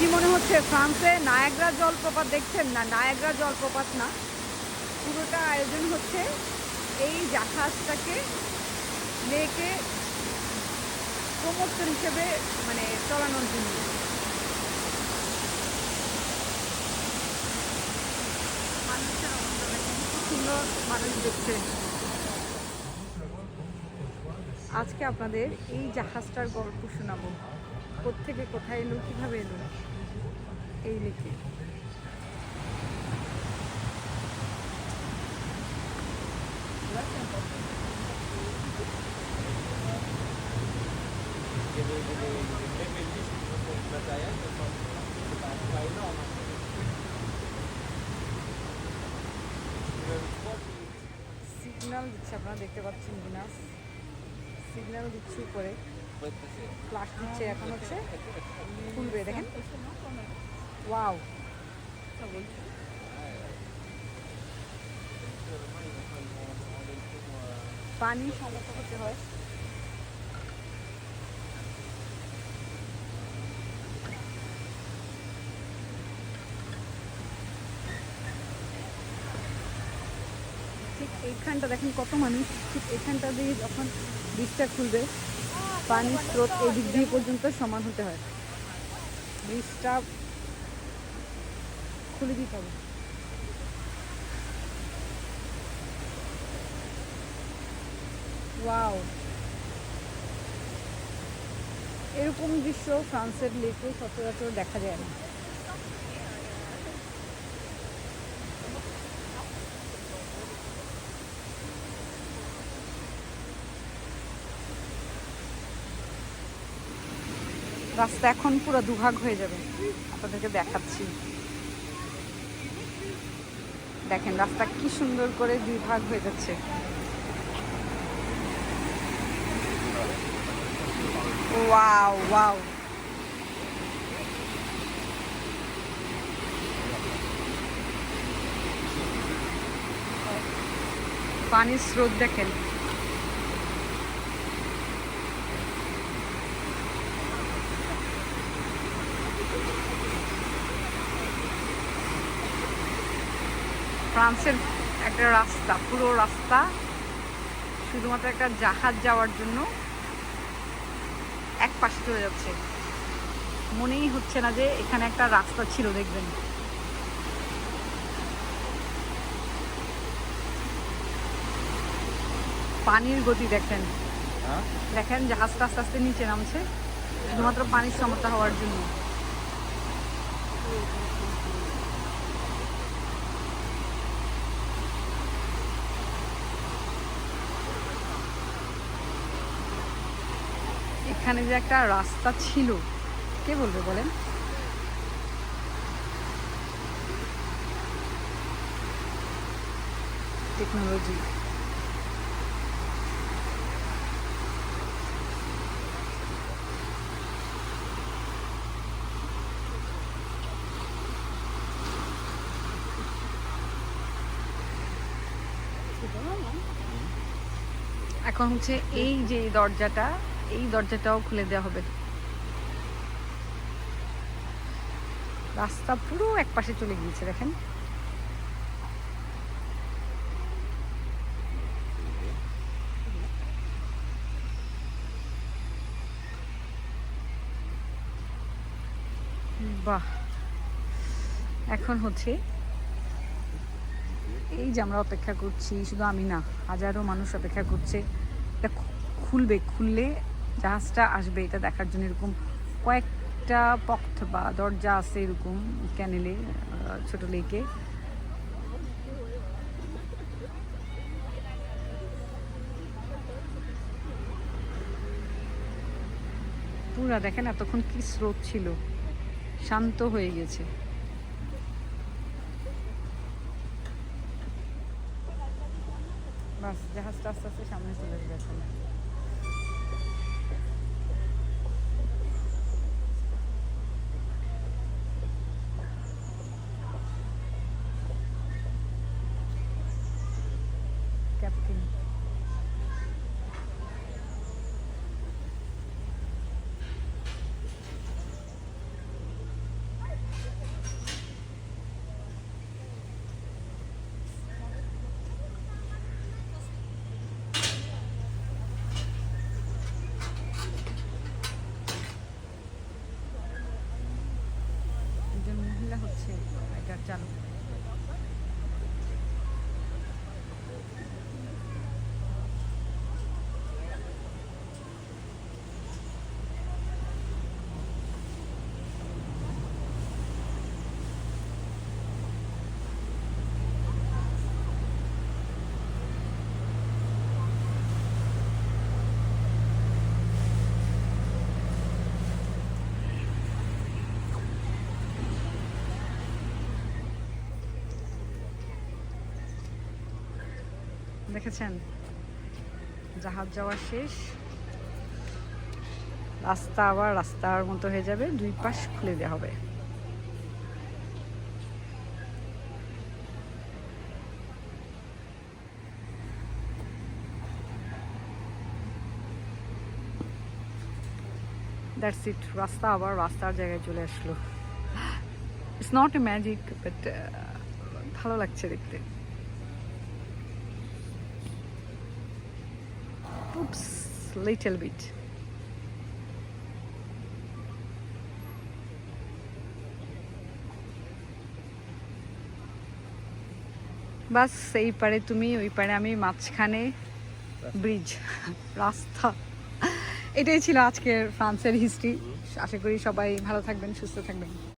কি মনে হচ্ছে ফ্রান্সে নায়াগ্রা জলপ্রপাত দেখছেন? না, নায়াগ্রা জলপ্রপাত না। পুরোটা আয়োজন হচ্ছে এই জাহাজটাকে লেকে প্রমোশন হিসেবে মানে চলানোর জন্য। সুন্দর মানুষ আজকে আপনাদের এই জাহাজটার গল্প শোনাবো। কোত্থেকে কোথায় এলো, কীভাবে এলো? এই লেকে সিগন্যাল দিচ্ছে, আপনারা দেখতে পাচ্ছেন বিনাস সিগন্যাল দিচ্ছে উপরে। ফ্লাশ দিচ্ছে এখন হচ্ছে। খুলবে, দেখেন। ওয়াও পানি সমস্যা হতে হয়। ঠিক এইখানটা দেখেন কত মানুষ। ঠিক এইখানটা দিয়ে যখন ব্রিজটা খুলবে পানির স্রোত এই দিক দিয়ে পর্যন্ত সমান হতে হয়। ব্রিজটা খুলে দিতে হবে। ওয়াও। এরকম দৃশ্য ফ্রান্সের লেকে সচরাচর দেখা যায় না। রাস্তা এখন পুরো দুভাগ হয়ে যাবে। আপনাদেরকে দেখাচ্ছি। দেখেন, রাস্তা কি সুন্দর করে দুই ভাগ হয়ে যাচ্ছে। ওয়াও। পানির স্রোত দেখেন। ফ্রান্সের একটা রাস্তা পুরো রাস্তা শুধুমাত্র একটা জাহাজ যাওয়ার জন্য এক পাশে চলে যাচ্ছে। মনেই হচ্ছে না যে এখানে একটা রাস্তা ছিল দেখবেন। পানির গতি দেখেন। দেখেন জাহাজটা আস্তে আস্তে নিচে নামছে শুধুমাত্র পানির সমতা হওয়ার জন্য। এখানে যে একটা রাস্তা ছিল কে বলবে বলেন? টেকনোলজি এখন হচ্ছে এই যে দরজাটা এই দরজাটাও খুলে দেওয়া হবে। রাস্তা পুরো এক পাশে চলে গিয়েছে, দেখেন। বাহ। এখন হচ্ছে এই যে আমরা অপেক্ষা করছি, শুধু আমি না, হাজারো মানুষ অপেক্ষা করছে। এটা খুলবে, খুললে জাহাজটা আসবে, এটা দেখার জন্য এরকম কয়েকটা পথ বা দরজা আছে এরকম ক্যানেলে ছোট লেকে। পুরা দেখেন এতক্ষণ কি স্রোত ছিল, শান্ত হয়ে গেছে। বাস, জাহাজটা আস্তে আস্তে সামনে চলে গেছে। ਚੱਲ। দেখেছেন? জাহাজ যাওয়া শেষ। রাস্তা আবার রাস্তার মতো হয়ে যাবে, দুই পাশ খুলে দেওয়া হবে। দ্যাটস ইট রাস্তা আবার রাস্তার জায়গায় চলে আসলো। It's not a magic but ভালো লাগছে দেখতে। Oops, little bit. বাস এই পারে তুমি ওই পারে আমি মাঝখানে ব্রিজ রাস্তা। এটাই ছিল আজকের ফ্রান্সের হিস্ট্রি আশা করি সবাই ভালো থাকবেন সুস্থ থাকবেন।